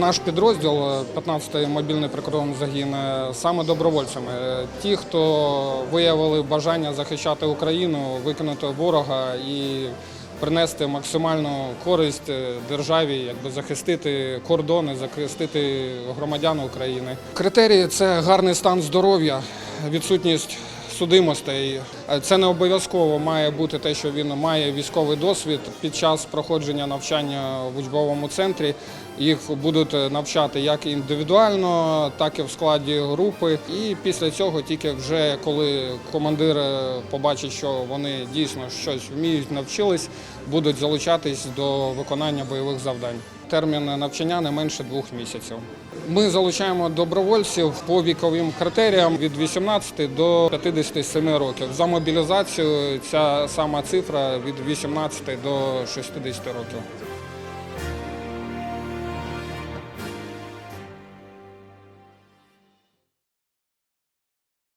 Наш підрозділ, 15-й мобільний прикордонний загін, е, саме добровольцями. Е, Ті, хто виявили бажання захищати Україну, викинути ворога і принести максимальну користь е, державі, якби захистити кордони, захистити громадян України. Критерії це гарний стан здоров'я, відсутність судимостей. Е, Це не обов'язково має бути те, що він має військовий досвід під час проходження навчання в учбовому центрі. Їх будуть навчати як індивідуально, так і в складі групи. І після цього, тільки вже коли командир е, побачить, що вони дійсно щось вміють, навчились, будуть залучатись до виконання бойових завдань. Термін навчання не менше двох місяців. Ми залучаємо добровольців по віковим критеріям від 18 до 57 років. За мобілізацію ця сама цифра від 18 до 60 років.